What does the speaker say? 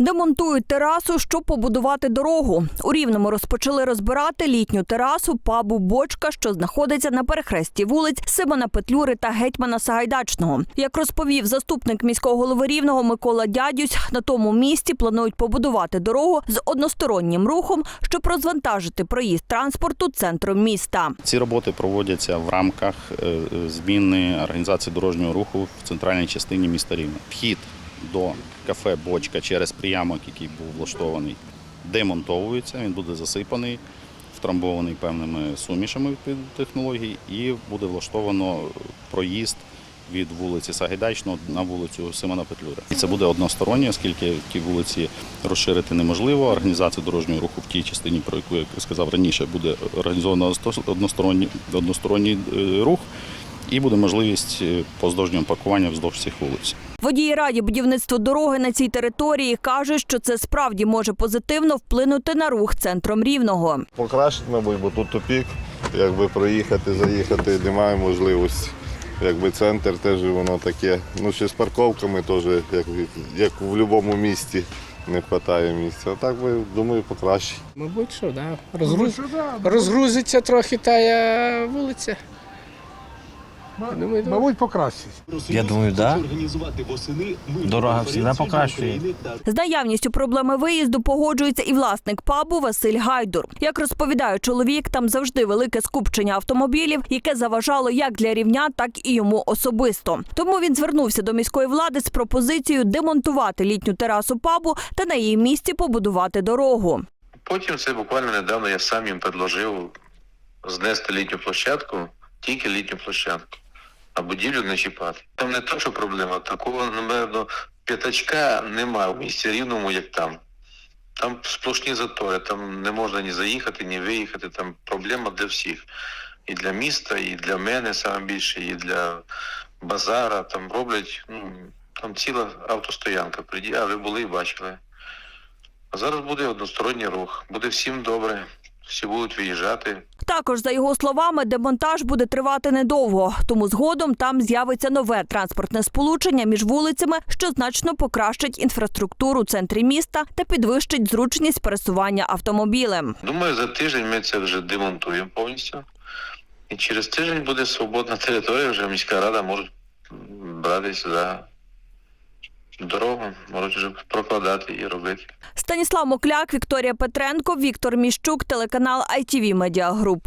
Демонтують терасу, щоб побудувати дорогу. У Рівному розпочали розбирати літню терасу пабу Бочка, що знаходиться на перехресті вулиць Симона Петлюри та гетьмана Сагайдачного. Як розповів заступник міського голови Рівного Микола Дядюсь, на тому місці планують побудувати дорогу з одностороннім рухом, щоб розвантажити проїзд транспорту центром міста. Ці роботи проводяться в рамках е, е, зміни організації дорожнього руху в центральній частині міста Рівне. Вхід до кафе Бочка через приямок, який був влаштований, демонтовується. Він буде засипаний, втрамбований певними сумішами відповідно технологій, і буде влаштовано проїзд від вулиці Сагайдачного на вулицю Симона Петлюра. І це буде одностороннє, оскільки ті вулиці розширити неможливо. Організація дорожнього руху в тій частині, про яку я сказав раніше, буде організовано односторонній, односторонній е, рух, і буде можливість е, поздовжнього паркування вздовж цих вулиць. Водії раді будівництво дороги на цій території кажуть, що це справді може позитивно вплинути на рух центром рівного. Покращить, мабуть, бо тут тупік. Якби проїхати, заїхати немає можливості. Якби центр теж воно таке. Ну ще з парковками теж, як, як в будь-якому місті, не вистачає місця. А так би, думаю, покраще. Мабуть, що, да. Розгруз... розгрузиться трохи та вулиця. Мабуть, покращить. Я думаю, да. Дорога завжди покращує. З наявністю проблеми виїзду погоджується і власник пабу Василь Гайдур. Як розповідає чоловік, там завжди велике скупчення автомобілів, яке заважало як для рівня, так і йому особисто. Тому він звернувся до міської влади з пропозицією демонтувати літню терасу пабу та на її місці побудувати дорогу. Потім це буквально недавно я сам їм предложив знести літню площадку, тільки літню площадку, а будівлю не чіпати. Там не то, що проблема, такого, напевно, п'ятачка немає в місті рівному, як там. Там сплошні затори, там не можна ні заїхати, ні виїхати. Там проблема для всіх. І для міста, і для мене саме більше, і для базара. Там роблять, ну, там ціла автостоянка. Приді- А ви були і бачили. А зараз буде односторонній рух. Буде всім добре. Всі будуть виїжджати. Також, за його словами, демонтаж буде тривати недовго, тому згодом там з'явиться нове транспортне сполучення між вулицями, що значно покращить інфраструктуру у центрі міста та підвищить зручність пересування автомобілем. Думаю, за тиждень ми це вже демонтуємо повністю. І через тиждень буде свободна територія, вже міська рада може братися за дорогу, можуть прокладати і робити. Станіслав Мокляк, Вікторія Петренко, Віктор Міщук, телеканал ITV Media Group.